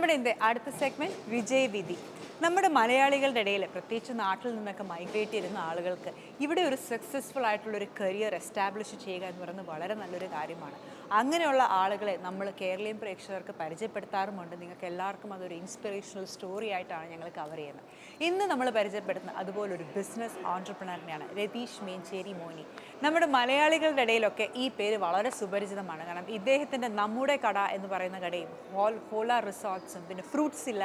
നമ്മുടെ ഇന്നത്തെ അടുത്ത സെഗ്മെന്റ് വിജയവിധി. നമ്മുടെ മലയാളികളുടെ ഇടയിൽ പ്രത്യേകിച്ച് നാട്ടിൽ നിന്നൊക്കെ മൈഗ്രേറ്റ് ചെയ്യുന്ന ആളുകൾക്ക് ഇവിടെ ഒരു സക്സസ്ഫുൾ ആയിട്ടുള്ള ഒരു കരിയർ എസ്റ്റാബ്ലിഷ് ചെയ്യുക എന്ന് പറയുന്നത് വളരെ നല്ലൊരു കാര്യമാണ്. അങ്ങനെയുള്ള ആളുകളെ നമ്മൾ കേരളീയ പ്രേക്ഷകർക്ക് പരിചയപ്പെടുത്താറുമുണ്ട്. നിങ്ങൾക്ക് എല്ലാവർക്കും അതൊരു ഇൻസ്പിറേഷണൽ സ്റ്റോറി ആയിട്ടാണ് ഞങ്ങൾ കവർ ചെയ്യുന്നത്. ഇന്ന് നമ്മൾ പരിചയപ്പെടുത്തുന്ന അതുപോലൊരു ബിസിനസ് ഓൺടർപ്രണറിനെയാണ് രതീഷ് മേഞ്ചേരി മോനി. നമ്മുടെ മലയാളികളുടെ ഇടയിലൊക്കെ ഈ പേര് വളരെ സുപരിചിതമാണ്. കാരണം ഇദ്ദേഹത്തിന്റെ നമ്മുടെ കട എന്ന് പറയുന്ന കടയും ഹോൾ ഹോള റിസോർട്ട്സും പിന്നെ ഫ്രൂട്ട്സ് ഇല്ല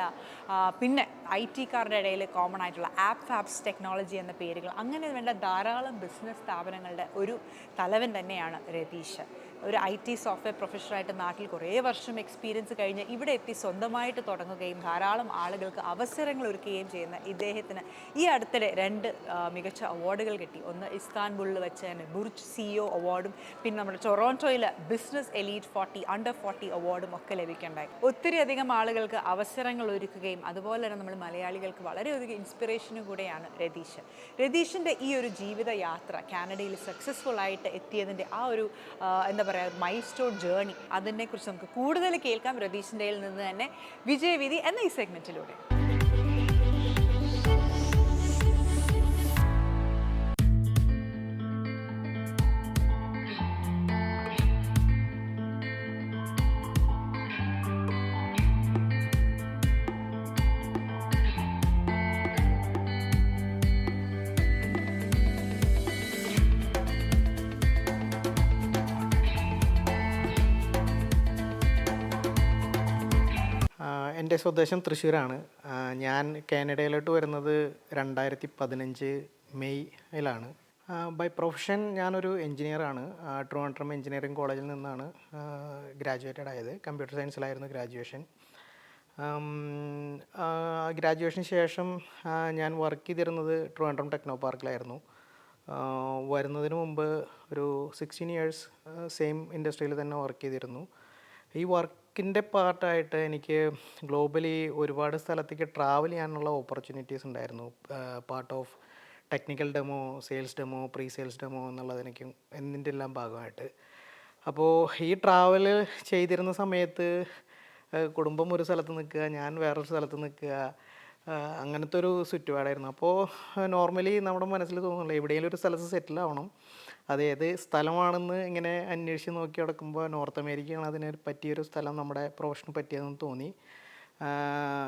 പിന്നെ ഐ ടിക്കാരുടെ ഇടയിൽ കോമൺ ആയിട്ടുള്ള ആപ്പ് ഫാപ്സ് ടെക്നോളജി എന്ന പേരുകൾ. അങ്ങനെ വേണ്ട ധാരാളം ബിസിനസ് സ്ഥാപനങ്ങളുടെ ഒരു തലവൻ തന്നെയാണ് രതീഷ്. ഒരു ഐ ടി സോഫ്റ്റ്വെയർ പ്രൊഫഷണലായിട്ട് നാട്ടിൽ കുറേ വർഷം എക്സ്പീരിയൻസ് കഴിഞ്ഞ് ഇവിടെ എത്തി സ്വന്തമായിട്ട് തുടങ്ങുകയും ധാരാളം ആളുകൾക്ക് അവസരങ്ങൾ ഒരുക്കുകയും ചെയ്യുന്ന ഇദ്ദേഹത്തിന് ഈ അടുത്തിടെ രണ്ട് മികച്ച അവാർഡുകൾ കിട്ടി. ഒന്ന് ഇസ്താൻബുളിൽ വെച്ച് തന്നെ ബുർജ് സിഇഒ അവാർഡും പിന്നെ നമ്മുടെ ടൊറോണ്ടോയിലെ business elite forty under forty അവാർഡും ഒക്കെ ലഭിക്കേണ്ടായി. ഒത്തിരി അധികം ആളുകൾക്ക് അവസരങ്ങൾ ഒരുക്കുകയും അതുപോലെ തന്നെ നമ്മൾ മലയാളികൾക്ക് വളരെയധികം ഇൻസ്പിറേഷനും കൂടെയാണ് രതീഷ് രതീഷിന്റെ ഈ ഒരു ജീവിതയാത്ര കാനഡയിൽ സക്സസ്ഫുൾ ആയിട്ട് എത്തിയതിന്റെ ആ ഒരു എന്താ പറയുക മൈ സ്റ്റോൺ ജേണി അതിനെക്കുറിച്ച് നമുക്ക് കൂടുതൽ കേൾക്കാം. രതീഷിന്റെ നിന്ന് തന്നെ വിജയവിധി എന്ന ഈ സെഗ്മെന്റിലൂടെ എന്റെ സ്വദേശം തൃശ്ശൂരാണ്. ഞാൻ കാനഡയിലോട്ട് വരുന്നത് രണ്ടായിരത്തി പതിനഞ്ച് മെയ്യിലാണ് ബൈ പ്രൊഫഷൻ ഞാനൊരു എൻജിനീയറാണ് ട്രിവാൻഡ്രം എഞ്ചിനീയറിംഗ് കോളേജിൽ നിന്നാണ് ഗ്രാജുവേറ്റഡ് ആയത്. കമ്പ്യൂട്ടർ സയൻസിലായിരുന്നു ഗ്രാജുവേഷൻ ഗ്രാജുവേഷന് ശേഷം ഞാൻ വർക്ക് ചെയ്തിരുന്നത് ട്രിവാൻഡ്രം ടെക്നോ പാർക്കിലായിരുന്നു വരുന്നതിന് മുമ്പ് ഒരു സിക്സ്റ്റീൻ ഇയേഴ്സ് സെയിം ഇൻഡസ്ട്രിയിൽ തന്നെ വർക്ക് ചെയ്തിരുന്നു. ഈ വർക്കിന്റെ പാർട്ടായിട്ട് എനിക്ക് ഗ്ലോബലി ഒരുപാട് സ്ഥലത്തേക്ക് ട്രാവൽ ചെയ്യാനുള്ള ഓപ്പർച്യൂണിറ്റീസ് ഉണ്ടായിരുന്നു. Part of technical demo sales demo pre sales demo എന്നുള്ളതിനൊക്കെ എന്നിന്റെ എല്ലാം ഭാഗമായിട്ട്. അപ്പോൾ ഈ ട്രാവൽ ചെയ്തിരുന്ന സമയത്ത് കുടുംബം ഒരു സ്ഥലത്ത് നിൽക്കുക ഞാൻ വേറൊരു സ്ഥലത്ത് നിൽക്കുക അങ്ങനത്തെ ഒരു ചുറ്റുപാടായിരുന്നു. അപ്പോൾ നോർമലി നമ്മുടെ മനസ്സിൽ തോന്നുന്നില്ല എവിടെയെങ്കിലും ഒരു സ്ഥലത്ത് സെറ്റിൽ ആവണം. അത് ഏത് സ്ഥലമാണെന്ന് ഇങ്ങനെ അന്വേഷിച്ച് നോക്കി നടക്കുമ്പോൾ നോർത്ത് അമേരിക്കയാണ് അതിന് പറ്റിയൊരു സ്ഥലം നമ്മുടെ പ്രൊഫഷന് പറ്റിയതെന്ന് തോന്നി.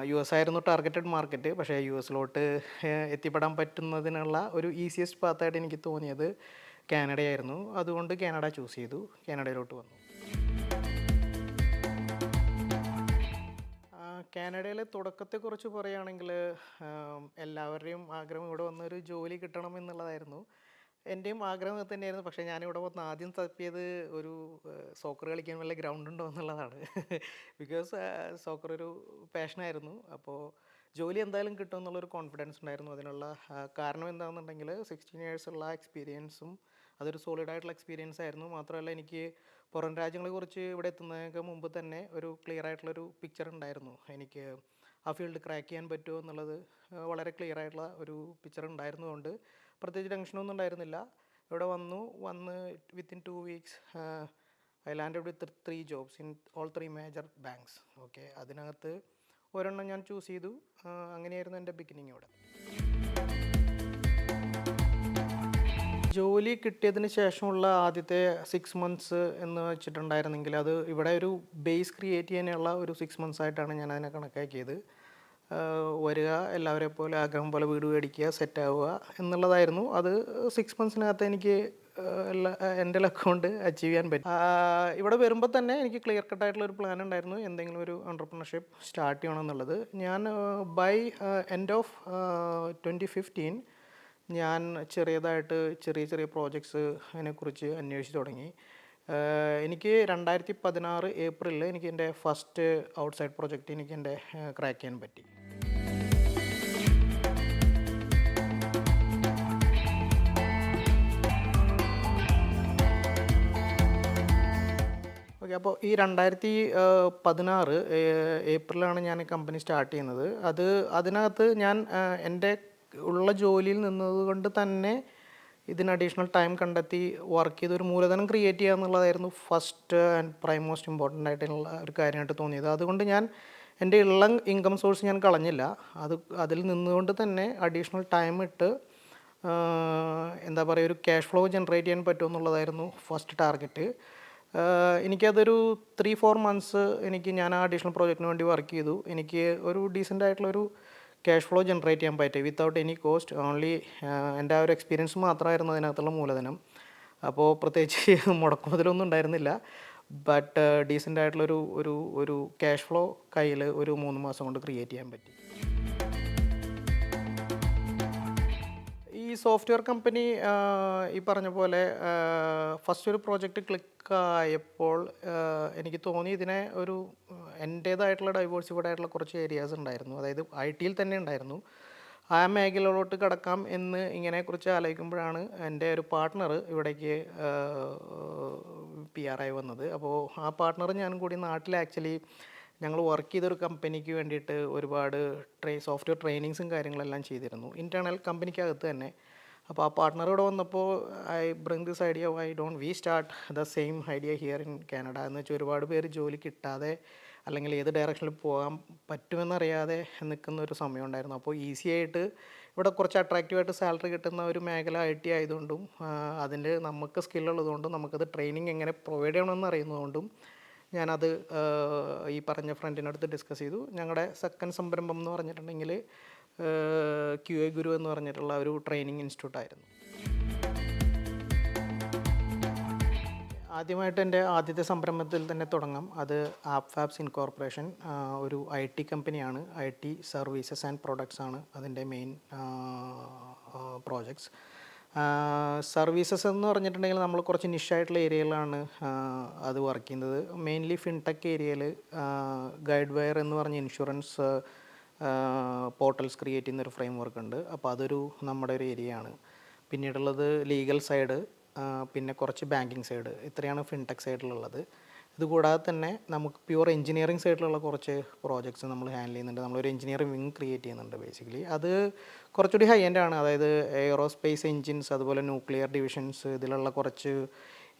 യു എസ് ആയിരുന്നു ടാർഗറ്റഡ് മാർക്കറ്റ് പക്ഷേ യു എസിലോട്ട് എത്തിപ്പെടാൻ പറ്റുന്നതിനുള്ള ഒരു ഈസിയസ്റ്റ് പാത്തായിട്ട് എനിക്ക് തോന്നിയത് കാനഡയായിരുന്നു. അതുകൊണ്ട് കാനഡ ചൂസ് ചെയ്തു. കാനഡയിലോട്ട് വന്നു. കാനഡയിലെ തുടക്കത്തെക്കുറിച്ച് പറയുകയാണെങ്കിൽ എല്ലാവരുടെയും ആഗ്രഹം ഇവിടെ വന്നൊരു ജോലി കിട്ടണം എന്നുള്ളതായിരുന്നു. എന്റെയും ആഗ്രഹം തന്നെയായിരുന്നു. പക്ഷേ ഞാനിവിടെ വന്ന് ആദ്യം തപ്പിയത് ഒരു സോക്കർ കളിക്കാൻ വല്ല ഗ്രൗണ്ട് ഉണ്ടോ എന്നുള്ളതാണ്. ബിക്കോസ് സോക്കർ ഒരു പാഷനായിരുന്നു അപ്പോൾ ജോലി എന്തായാലും കിട്ടും എന്നുള്ളൊരു കോൺഫിഡൻസ് ഉണ്ടായിരുന്നു. അതിനുള്ള കാരണം എന്താണെന്നുണ്ടെങ്കിൽ സിക്സ്റ്റീൻ ഇയേഴ്സുള്ള എക്സ്പീരിയൻസും അതൊരു സോളിഡായിട്ടുള്ള എക്സ്പീരിയൻസ് ആയിരുന്നു. മാത്രമല്ല എനിക്ക് പുറം രാജ്യങ്ങളെക്കുറിച്ച് ഇവിടെ എത്തുന്നതിനൊക്കെ മുമ്പ് തന്നെ ഒരു ക്ലിയർ ആയിട്ടുള്ള ഒരു പിക്ചർ ഉണ്ടായിരുന്നു. എനിക്ക് ആ ഫീൽഡ് ക്രാക്ക് ചെയ്യാൻ പറ്റുമോ എന്നുള്ളത് വളരെ ക്ലിയർ ആയിട്ടുള്ള ഒരു പിക്ചർ ഉണ്ടായിരുന്നതുകൊണ്ട് പ്രത്യേകിച്ച് ടെൻഷനൊന്നും ഉണ്ടായിരുന്നില്ല. ഇവിടെ വന്നു വന്ന് within two weeks I land with three jobs in all three major banks okay അതിനകത്ത് ഒരെണ്ണം ഞാൻ ചൂസ് ചെയ്തു. അങ്ങനെയായിരുന്നു എന്റെ ബിഗിനിങ് ഇവിടെ ജോലി കിട്ടിയതിന് ശേഷമുള്ള ആദ്യത്തെ സിക്സ് മന്ത്സ് എന്ന് വെച്ചിട്ടുണ്ടായിരുന്നെങ്കിൽ അത് ഇവിടെ ഒരു ബേസ് ക്രിയേറ്റ് ചെയ്യാനുള്ള ഒരു സിക്സ് മന്ത്സ് ആയിട്ടാണ് ഞാൻ അതിനെ കണക്കാക്കിയത്. വരിക എല്ലാവരെ പോലെ ആഗ്രഹം പോലെ വീട് മേടിക്കുക സെറ്റ് ആവുക എന്നുള്ളതായിരുന്നു. അത് സിക്സ് മന്ത്സിനകത്ത് എനിക്ക് എല്ലാ എന്റെ അക്കൗണ്ട് അച്ചീവ് ചെയ്യാൻ പറ്റും. ഇവിടെ വരുമ്പോൾ തന്നെ എനിക്ക് ക്ലിയർ കട്ടായിട്ടുള്ള ഒരു പ്ലാൻ ഉണ്ടായിരുന്നു. എന്തെങ്കിലും ഒരു എന്റർപ്രണർഷിപ്പ് സ്റ്റാർട്ട് ചെയ്യണം എന്നുള്ളത്. ഞാൻ by end of twenty fifteen ഞാൻ ചെറിയതായിട്ട് ചെറിയ ചെറിയ പ്രോജക്ട്സ് അതിനെക്കുറിച്ച് അന്വേഷിച്ച് തുടങ്ങി. എനിക്ക് രണ്ടായിരത്തി പതിനാറ് ഏപ്രിലിൽ എനിക്ക് എന്റെ ഫസ്റ്റ് ഔട്ട്സൈഡ് പ്രോജക്റ്റ് എനിക്ക് എന്റെ ക്രാക്ക് ചെയ്യാൻ പറ്റി. ഓക്കെ അപ്പോൾ ഈ രണ്ടായിരത്തി പതിനാറ് ഏപ്രിലാണ് ഞാൻ കമ്പനി സ്റ്റാർട്ട് ചെയ്യുന്നത്. അത് അതിനകത്ത് ഞാൻ എന്റെ ഉള്ള ജോലിയിൽ നിന്നതുകൊണ്ട് തന്നെ ഇതിന് അഡീഷണൽ ടൈം കണ്ടെത്തി വർക്ക് ചെയ്ത് ഒരു മൂലധനം ക്രിയേറ്റ് ചെയ്യുക എന്നുള്ളതായിരുന്നു first and prime most important ആയിട്ടുള്ള ഒരു കാര്യമായിട്ട് തോന്നിയത്. അതുകൊണ്ട് ഞാൻ എന്റെ ഉള്ള ഇൻകം സോഴ്സ് ഞാൻ കളഞ്ഞില്ല. അത് അതിൽ നിന്നുകൊണ്ട് തന്നെ അഡീഷണൽ ടൈം ഇട്ട് എന്താ പറയുക ഒരു ക്യാഷ് ഫ്ലോ ജനറേറ്റ് ചെയ്യാൻ പറ്റുമെന്നുള്ളതായിരുന്നു ഫസ്റ്റ് ടാർഗറ്റ് എനിക്കതൊരു ത്രീ ഫോർ മന്ത്സ് എനിക്ക് ഞാൻ ആ അഡീഷണൽ പ്രോജക്റ്റിന് വേണ്ടി വർക്ക് ചെയ്തു. എനിക്ക് ഒരു ഡീസന്റ് ആയിട്ടുള്ളൊരു ക്യാഷ് ഫ്ലോ ജനറേറ്റ് ചെയ്യാൻ പറ്റി. വിത്തൗട്ട് എനി കോസ്റ്റ് ഓൺലി എന്റെ ആ ഒരു എക്സ്പീരിയൻസ് മാത്രമായിരുന്നു അതിനകത്തുള്ള മൂലധനം. അപ്പോൾ പ്രത്യേകിച്ച് മുടക്കുമുതലൊന്നും ഉണ്ടായിരുന്നില്ല. ബട്ട് ഡീസന്റ് ആയിട്ടുള്ളൊരു ഒരു ഒരു ക്യാഷ് ഫ്ലോ കയ്യിൽ ഒരു മൂന്ന് മാസം കൊണ്ട് ക്രിയേറ്റ് ചെയ്യാൻ പറ്റി. സോഫ്റ്റ്വെയർ കമ്പനി ഈ പറഞ്ഞ പോലെ ഫസ്റ്റ് ഒരു പ്രോജക്റ്റ് ക്ലിക്ക് ആയപ്പോൾ എനിക്ക് തോന്നി ഇതിനെ ഒരു എന്റേതായിട്ടുള്ള ഡൈവേഴ്സിഫൈഡ് ആയിട്ടുള്ള കുറച്ച് ഏരിയാസ് ഉണ്ടായിരുന്നു. അതായത് ഐ ടിയിൽ തന്നെ ഉണ്ടായിരുന്നു. ആ മേഖലയിലോട്ട് കടക്കാം എന്ന് ഇങ്ങനെ ഇങ്ങനെക്കുറിച്ച് ആലോചിക്കുമ്പോഴാണ് എന്റെ ഒരു പാർട്ട്ണർ ഇവിടേക്ക് പി ആർ ആയി വന്നത്. അപ്പോൾ ആ പാർട്ട്ണർ ഞാനും കൂടി നാട്ടിൽ ആക്ച്വലി ഞങ്ങൾ വർക്ക് ചെയ്തൊരു കമ്പനിക്ക് വേണ്ടിയിട്ട് ഒരുപാട് ട്രേ സോഫ്റ്റ്വെയർ ട്രെയിനിങ്സും കാര്യങ്ങളെല്ലാം ചെയ്തിരുന്നു. ഇന്റേർണൽ കമ്പനിക്കകത്ത് തന്നെ. അപ്പോൾ ആ പാർട്ട്ണർ ഇവിടെ വന്നപ്പോൾ I bring this idea why don't we start the same idea here in Canada എന്ന് വെച്ചാൽ ഒരുപാട് പേര് ജോലി കിട്ടാതെ അല്ലെങ്കിൽ ഏത് ഡയറക്ഷനിൽ പോകാൻ പറ്റുമെന്നറിയാതെ നിൽക്കുന്ന ഒരു സമയം ഉണ്ടായിരുന്നു. അപ്പോൾ ഈസി ആയിട്ട് ഇവിടെ കുറച്ച് അട്രാക്റ്റീവായിട്ട് സാലറി കിട്ടുന്ന ഒരു മേഖല ഐ ടി ആയതുകൊണ്ടും അതിൽ നമുക്ക് സ്കില്ലുള്ളതുകൊണ്ടും നമുക്കത് ട്രെയിനിങ് എങ്ങനെ പ്രൊവൈഡ് ചെയ്യണമെന്ന് അറിയുന്നതുകൊണ്ടും ഞാനത് ഈ പറഞ്ഞ ഫ്രണ്ടിനടുത്ത് ഡിസ്കസ് ചെയ്തു. ഞങ്ങളുടെ സെക്കൻഡ് സംരംഭം എന്ന് പറഞ്ഞിട്ടുണ്ടെങ്കിൽ ക്യു എ ഗുരു എന്ന് പറഞ്ഞിട്ടുള്ള ഒരു ട്രെയിനിങ് ഇൻസ്റ്റിറ്റ്യൂട്ടായിരുന്നു ആദ്യമായിട്ട് എന്റെ ആദ്യത്തെ സംരംഭത്തിൽ തന്നെ തുടങ്ങാം. അത് ആപ്പ് ഫാബ്സ് ഇൻകോർപ്പറേഷൻ ഒരു ഐ ടി കമ്പനിയാണ് I T services and products ആണ് അതിന്റെ മെയിൻ പ്രോജക്ട്സ് സർവീസസ് എന്ന് പറഞ്ഞിട്ടുണ്ടെങ്കിൽ നമ്മൾ കുറച്ച് നിഷായിട്ടുള്ള ഏരിയയിലാണ് അത് വർക്ക് ചെയ്യുന്നത്. മെയിൻലി ഫിൻടെക് ഏരിയയിൽ ഗൈഡ് വയർ എന്ന് പറഞ്ഞ ഇൻഷുറൻസ് പോർട്ടൽസ് ക്രിയേറ്റ് ചെയ്യുന്ന ഒരു ഫ്രെയിം വർക്ക് ഉണ്ട്. അപ്പോൾ അതൊരു നമ്മുടെ ഒരു ഏരിയയാണ് പിന്നീടുള്ളത് ലീഗൽ സൈഡ് പിന്നെ കുറച്ച് ബാങ്കിങ് സൈഡ് ഇത്രയാണ് ഫിൻടെക് സൈഡിലുള്ളത് ഇതുകൂടാതെ തന്നെ നമുക്ക് പ്യുവർ എഞ്ചിനീയറിംഗ് സൈഡിലുള്ള കുറച്ച് പ്രോജക്ട്സ് നമ്മൾ ഹാൻഡിൽ ചെയ്യുന്നുണ്ട്. നമ്മളൊരു എഞ്ചിനീയറിംഗ് വിങ് ക്രിയേറ്റ് ചെയ്യുന്നുണ്ട് ബേസിക്കലി അത് കുറച്ചുകൂടി ഹൈ എൻഡ് ആണ്. അതായത് എയറോസ്പേസ് എഞ്ചിൻസ് അതുപോലെ ന്യൂക്ലിയർ ഡിവിഷൻസ് ഇതിലുള്ള കുറച്ച്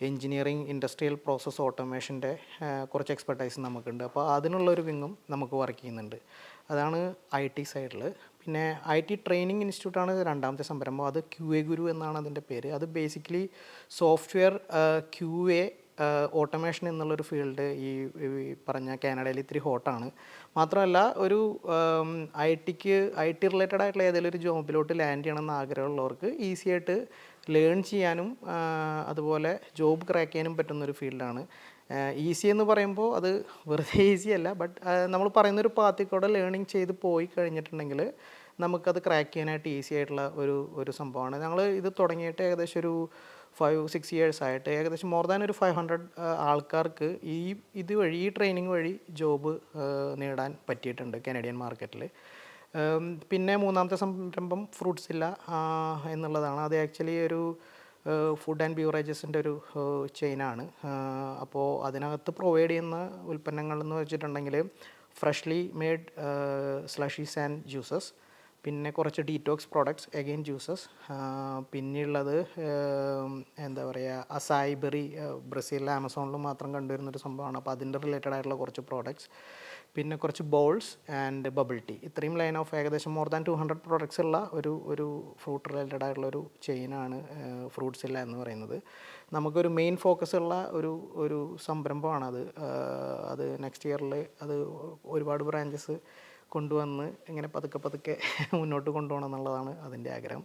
എഞ്ചിനീയറിംഗ് ഇൻഡസ്ട്രിയൽ പ്രോസസ്സ് ഓട്ടോമേഷന്റെ കുറച്ച് എക്സ്പെർട്ടൈസ് നമുക്കുണ്ട്. അപ്പോൾ അതിനുള്ളൊരു വിങ്ങും നമുക്ക് വർക്ക് ചെയ്യുന്നുണ്ട്. അതാണ് ഐ ടി സൈഡിൽ പിന്നെ ഐ ടി ട്രെയിനിങ് ഇൻസ്റ്റിറ്റ്യൂട്ടാണ് രണ്ടാമത്തെ സംരംഭം. അത് ക്യു എ ഗുരു എന്നാണ് അതിന്റെ പേര്. അത് basically software Q A automation എന്നുള്ളൊരു ഫീൽഡ് ഈ പറഞ്ഞ കാനഡയിൽ ഇത്തിരി ഹോട്ടാണ് മാത്രമല്ല ഒരു ഐ ടിക്ക് ഐ ടി റിലേറ്റഡ് ആയിട്ടുള്ള ഏതെങ്കിലും ഒരു ജോബിലോട്ട് ലാൻഡ് ചെയ്യണമെന്ന് ആഗ്രഹമുള്ളവർക്ക് ഈസി ആയിട്ട് ലേൺ ചെയ്യാനും അതുപോലെ ജോബ് ക്രാക്ക് ചെയ്യാനും പറ്റുന്നൊരു ഫീൽഡാണ് ഈസി എന്ന് പറയുമ്പോൾ അത് വെറുതെ ഈസി അല്ല ബട്ട് നമ്മൾ പറയുന്നൊരു പാത്തിൽ കൂടെ ലേണിംഗ് ചെയ്ത് പോയി കഴിഞ്ഞിട്ടുണ്ടെങ്കിൽ നമുക്കത് ക്രാക്ക് ചെയ്യാനായിട്ട് ഈസി ആയിട്ടുള്ള ഒരു ഒരു സംഭവമാണ്. ഞങ്ങൾ ഇത് തുടങ്ങിയിട്ട് ഏകദേശം ഒരു ഫൈവ് സിക്സ് ഇയേഴ്സ് ആയിട്ട് ഏകദേശം മോർ ദാൻ ഒരു ഫൈവ് ഹൺഡ്രഡ് ആൾക്കാർക്ക് ഈ ഇത് വഴി ഈ ട്രെയിനിങ് വഴി ജോബ് നേടാൻ പറ്റിയിട്ടുണ്ട് കനേഡിയൻ മാർക്കറ്റിൽ പിന്നെ മൂന്നാമത്തെ സംരംഭം ഫ്രൂട്ട്സ് ഇല്ല എന്നുള്ളതാണ്. അത് ആക്ച്വലി ഒരു ഫുഡ് ആൻഡ് ബ്യൂറേജസിന്റെ ഒരു ചെയിനാണ് അപ്പോൾ അതിനകത്ത് പ്രൊവൈഡ് ചെയ്യുന്ന ഉൽപ്പന്നങ്ങൾ എന്ന് വെച്ചിട്ടുണ്ടെങ്കിൽ freshly made slushies and juices പിന്നെ കുറച്ച് ഡീറ്റോക്സ് പ്രോഡക്ട്സ് എഗെയിൻ ജ്യൂസസ് പിന്നെയുള്ളത് എന്താ പറയുക അസായി ബെറി ബ്രസീലിലെ ആമസോണിൽ മാത്രം കണ്ടുവരുന്നൊരു സംഭവമാണ്. അപ്പോൾ അതിന്റെ റിലേറ്റഡ് ആയിട്ടുള്ള കുറച്ച് പ്രോഡക്ട്സ് പിന്നെ കുറച്ച് ബോൾസ് ആൻഡ് ബബിൾ ടീ ഇത്രയും ലൈൻ ഓഫ് ഏകദേശം more than two hundred products ഉള്ള ഒരു ഒരു ഫ്രൂട്ട് റിലേറ്റഡ് ആയിട്ടുള്ള ഒരു ചെയിനാണ് ഫ്രൂട്ട്സ് ഇല്ല എന്ന് പറയുന്നത്. നമുക്കൊരു മെയിൻ ഫോക്കസ് ഉള്ള ഒരു ഒരു സംരംഭമാണത്. അത് നെക്സ്റ്റ് ഇയറിൽ അത് ഒരുപാട് ബ്രാഞ്ചസ് കൊണ്ടുവന്ന് ഇങ്ങനെ പതുക്കെ പതുക്കെ മുന്നോട്ട് കൊണ്ടുപോകണം എന്നുള്ളതാണ് അതിന്റെ ആഗ്രഹം.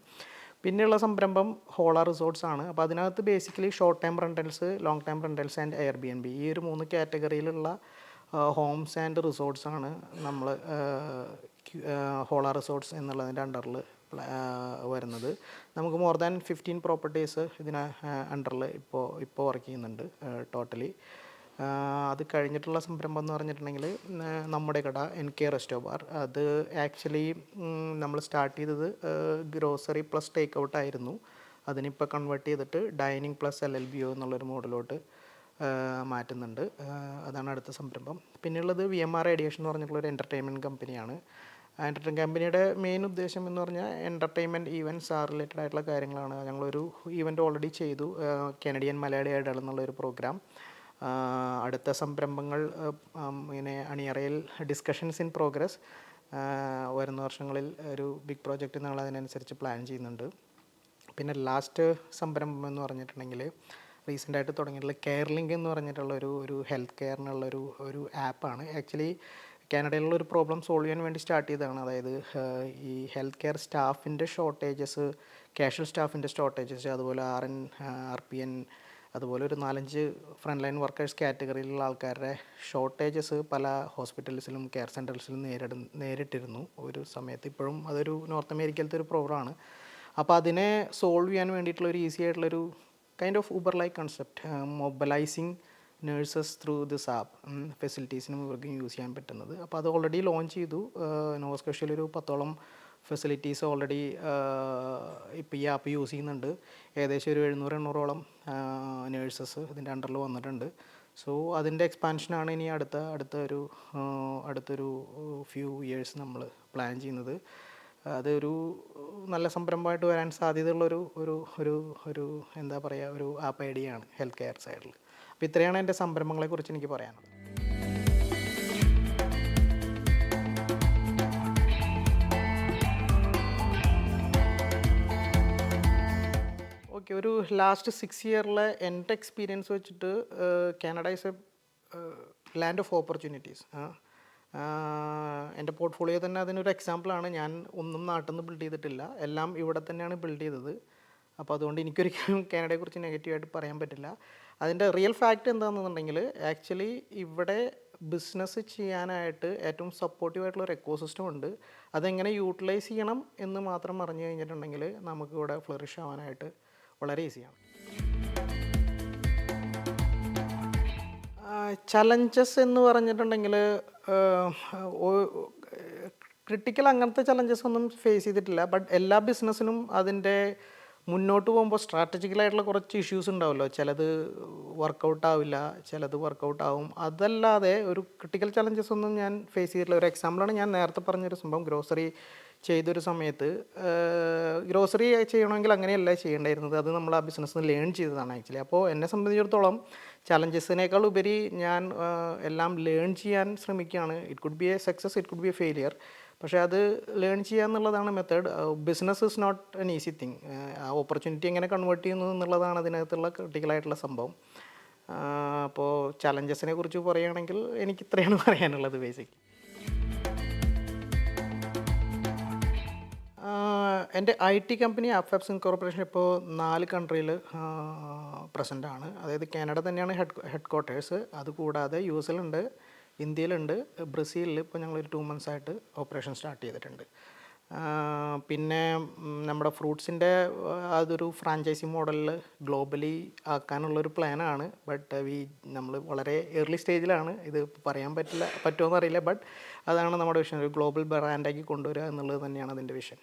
പിന്നെയുള്ള സംരംഭം ഹോള റിസോർട്ട്സ് ആണ്. അപ്പോൾ അതിനകത്ത് basically short time rentals long time rentals and Airbnb ഈ ഒരു മൂന്ന് കാറ്റഗറിയിലുള്ള ഹോംസ് ആൻഡ് റിസോർട്ട്സ് ആണ് നമ്മൾ ഹോള റിസോർട്ട്സ് എന്നുള്ളതിന്റെ അണ്ടറിൽ വരുന്നത്. നമുക്ക് മോർ ദാൻ ഫിഫ്റ്റീൻ പ്രോപ്പർട്ടീസ് ഇതിന് അണ്ടറിൽ ഇപ്പോൾ ഇപ്പോൾ വർക്ക് ചെയ്യുന്നുണ്ട് ടോട്ടലി അത് കഴിഞ്ഞിട്ടുള്ള സംരംഭം എന്ന് പറഞ്ഞിട്ടുണ്ടെങ്കിൽ നമ്മുടെ കട എൻ കെ റെസ്റ്റോ ബാർ അത് ആക്ച്വലി നമ്മൾ സ്റ്റാർട്ട് ചെയ്തത് ഗ്രോസറി പ്ലസ് ടേക്ക് ഔട്ട് ആയിരുന്നു. അതിനിപ്പോൾ കൺവേർട്ട് ചെയ്തിട്ട് dining plus L L B O എന്നുള്ളൊരു മോഡലോട്ട് മാറ്റുന്നുണ്ട്. അതാണ് അടുത്ത സംരംഭം. പിന്നെയുള്ളത് വി എം ആർ റേഡിയേഷൻ എന്ന് പറഞ്ഞിട്ടുള്ള ഒരു എന്റർടൈൻമെന്റ് കമ്പനിയാണ് എന്റർടൈൻ കമ്പനിയുടെ മെയിൻ ഉദ്ദേശം എന്ന് പറഞ്ഞാൽ എന്റർടൈൻമെന്റ് ഈവന്റ്സ് ആ റിലേറ്റഡ് ആയിട്ടുള്ള കാര്യങ്ങളാണ്. ഞങ്ങളൊരു ഈവന്റ് ഓൾറെഡി ചെയ്തു കനഡിയൻ മലയാളി ഐഡൽ എന്നുള്ള ഒരു പ്രോഗ്രാം അടുത്ത സംരംഭങ്ങൾ ഇങ്ങനെ അണിയറയിൽ ഡിസ്കഷൻസ് ഇൻ പ്രോഗ്രസ് വരുന്ന വർഷങ്ങളിൽ ഒരു ബിഗ് പ്രോജക്റ്റ് ഞങ്ങൾ അതിനനുസരിച്ച് പ്ലാൻ ചെയ്യുന്നുണ്ട്. പിന്നെ ലാസ്റ്റ് സംരംഭം എന്ന് പറഞ്ഞിട്ടുണ്ടെങ്കിൽ റീസെന്റായിട്ട് തുടങ്ങിയിട്ടുള്ള കെയർ ലിങ്ക് എന്ന് പറഞ്ഞിട്ടുള്ള ഒരു ഒരു ഹെൽത്ത് കെയറിനുള്ള ഒരു ഒരു ആപ്പാണ് ആക്ച്വലി കാനഡയിലുള്ള ഒരു പ്രോബ്ലം സോൾവ് ചെയ്യാൻ വേണ്ടി സ്റ്റാർട്ട് ചെയ്തതാണ്. അതായത് ഈ ഹെൽത്ത് കെയർ സ്റ്റാഫിന്റെ ഷോർട്ടേജസ് കാഷ്വൽ സ്റ്റാഫിന്റെ ഷോർട്ടേജസ് അതുപോലെ R N R P N അതുപോലെ ഒരു നാലഞ്ച് ഫ്രണ്ട് ലൈൻ വർക്കേഴ്സ് കാറ്റഗറിയിലുള്ള ആൾക്കാരുടെ ഷോർട്ടേജസ് പല ഹോസ്പിറ്റൽസിലും കെയർ സെന്റേഴ്സിലും നേരിട നേരിട്ടിരുന്നു. ഒരു സമയത്ത് ഇപ്പോഴും അതൊരു നോർത്ത് അമേരിക്കയിലത്തെ ഒരു പ്രോബ്ലമാണ് അപ്പോൾ അതിനെ സോൾവ് ചെയ്യാൻ വേണ്ടിയിട്ടുള്ള ഒരു ഈസി ആയിട്ടുള്ളൊരു kind of Uber like concept mobilising nurses through this app ഫെസിലിറ്റീസിനും ഇവർക്ക് യൂസ് ചെയ്യാൻ പറ്റുന്നത്. അപ്പോൾ അത് ഓൾറെഡി ലോഞ്ച് ചെയ്തു. നോവസ്കോഷ്യയിൽ ഒരു പത്തോളം ഫെസിലിറ്റീസ് ഓൾറെഡി ഇപ്പോൾ ഈ ആപ്പ് യൂസ് ചെയ്യുന്നുണ്ട്. ഏകദേശം ഒരു എഴുന്നൂറ് എണ്ണൂറോളം നേഴ്സസ് ഇതിന്റെ അണ്ടറിൽ വന്നിട്ടുണ്ട്. സോ അതിന്റെ എക്സ്പാൻഷനാണ് ഇനി അടുത്ത അടുത്ത ഒരു അടുത്തൊരു ഫ്യൂ ഇയേഴ്സ് നമ്മൾ പ്ലാൻ ചെയ്യുന്നത്. അതൊരു നല്ല സംരംഭമായിട്ട് വരാൻ സാധ്യതയുള്ളൊരു ഒരു ഒരു ഒരു എന്താ പറയുക ഒരു ആപ്പ് ഐഡിയ ആണ് ഹെൽത്ത് കെയർ സൈഡിൽ അപ്പോൾ ഇത്രയാണ് എന്റെ സംരംഭങ്ങളെക്കുറിച്ച് എനിക്ക് പറയാനുള്ളത്. ഓക്കെ ഒരു ലാസ്റ്റ് സിക്സ് ഇയറിലെ എന്റെ എക്സ്പീരിയൻസ് വെച്ചിട്ട് Canada is a land of opportunities എന്റെ പോർട്ട്ഫോളിയോ തന്നെ അതിനൊരു എക്സാമ്പിളാണ് ഞാൻ ഒന്നും നാട്ടിൽ നിന്ന് ബിൽഡ് ചെയ്തിട്ടില്ല. എല്ലാം ഇവിടെ തന്നെയാണ് ബിൽഡ് ചെയ്തത്. അപ്പോൾ അതുകൊണ്ട് എനിക്കൊരിക്കലും കാനഡയെക്കുറിച്ച് നെഗറ്റീവായിട്ട് പറയാൻ പറ്റില്ല. അതിന്റെ റിയൽ ഫാക്റ്റ് എന്താണെന്നുണ്ടെങ്കിൽ ആക്ച്വലി ഇവിടെ ബിസിനസ് ചെയ്യാനായിട്ട് ഏറ്റവും സപ്പോർട്ടീവായിട്ടുള്ള ഒരു എക്കോസിസ്റ്റം ഉണ്ട്. അതെങ്ങനെ യൂട്ടിലൈസ് ചെയ്യണം എന്ന് മാത്രം അറിഞ്ഞു കഴിഞ്ഞിട്ടുണ്ടെങ്കിൽ നമുക്കിവിടെ ഫ്ലറിഷ് ആവാനായിട്ട് വളരെ ഈസിയാണ്. ചലഞ്ചസ് എന്ന് പറഞ്ഞിട്ടുണ്ടെങ്കിൽ ക്രിട്ടിക്കൽ അങ്ങനത്തെ ചലഞ്ചസ് ഒന്നും ഫേസ് ചെയ്തിട്ടില്ല. ബട്ട് എല്ലാ ബിസിനസ്സിനും അതിന്റെ മുന്നോട്ട് പോകുമ്പോൾ സ്ട്രാറ്റജിക്കലായിട്ടുള്ള കുറച്ച് ഇഷ്യൂസ് ഉണ്ടാവുമല്ലോ. ചിലത് വർക്കൗട്ട് ആവില്ല ചിലത് വർക്കൗട്ട് ആവും. അതല്ലാതെ ഒരു ക്രിട്ടിക്കൽ ചലഞ്ചസ് ഒന്നും ഞാൻ ഫേസ് ചെയ്തിട്ടില്ല. ഒരു എക്സാമ്പിളാണ് ഞാൻ നേരത്തെ പറഞ്ഞൊരു സംഭവം. ഗ്രോസറി ചെയ്തൊരു സമയത്ത് ഗ്രോസറി ചെയ്യണമെങ്കിൽ അങ്ങനെയല്ല ചെയ്യേണ്ടായിരുന്നത്. അത് നമ്മൾ ആ ബിസിനസ് നിന്ന് ലേൺ ചെയ്തതാണ് ആക്ച്വലി അപ്പോൾ എന്നെ സംബന്ധിച്ചിടത്തോളം ചലഞ്ചസിനേക്കാൾ ഉപരി ഞാൻ എല്ലാം ലേൺ ചെയ്യാൻ ശ്രമിക്കുകയാണ്. It could be a success it could be a failure പക്ഷേ അത് ലേൺ ചെയ്യുക എന്നുള്ളതാണ് method business is not an easy thing ആ ഓപ്പർച്യൂണിറ്റി എങ്ങനെ കൺവേർട്ട് ചെയ്യുന്നു എന്നുള്ളതാണ് അതിനകത്തുള്ള ക്രിട്ടിക്കലായിട്ടുള്ള സംഭവം. അപ്പോൾ ചലഞ്ചസിനെ കുറിച്ച് പറയുകയാണെങ്കിൽ എനിക്ക് ഇത്രയാണ് പറയാനുള്ളത് ബേസിക് എന്റെ I T company Appfabs incorporation ഇപ്പോൾ നാല് കൺട്രിയിൽ പ്രസന്റ് ആണ് അതായത് കാനഡ തന്നെയാണ് ഹെഡ് ഹെഡ് ക്വാർട്ടേഴ്സ് അതുകൂടാതെ യു എസിലുണ്ട് ഇന്ത്യയിലുണ്ട് ബ്രസീലിൽ ഇപ്പോൾ ഞങ്ങൾ ഒരു ടു മന്ത്സ് ആയിട്ട് ഓപ്പറേഷൻ സ്റ്റാർട്ട് ചെയ്തിട്ടുണ്ട്. പിന്നെ നമ്മുടെ ഫ്രൂട്ട്സിന്റെ അതൊരു ഫ്രാഞ്ചൈസി മോഡലിൽ ഗ്ലോബലി ആക്കാനുള്ളൊരു പ്ലാനാണ്. ബട്ട് വി നമ്മൾ വളരെ ഏർലി സ്റ്റേജിലാണ് ഇത് പറയാൻ പറ്റില്ല പറ്റുമോ എന്നറിയില്ല ബട്ട് അതാണ് നമ്മുടെ വിഷൻ ഒരു ഗ്ലോബൽ ബ്രാൻഡാക്കി കൊണ്ടുവരിക എന്നുള്ളത് തന്നെയാണ് അതിന്റെ വിഷൻ.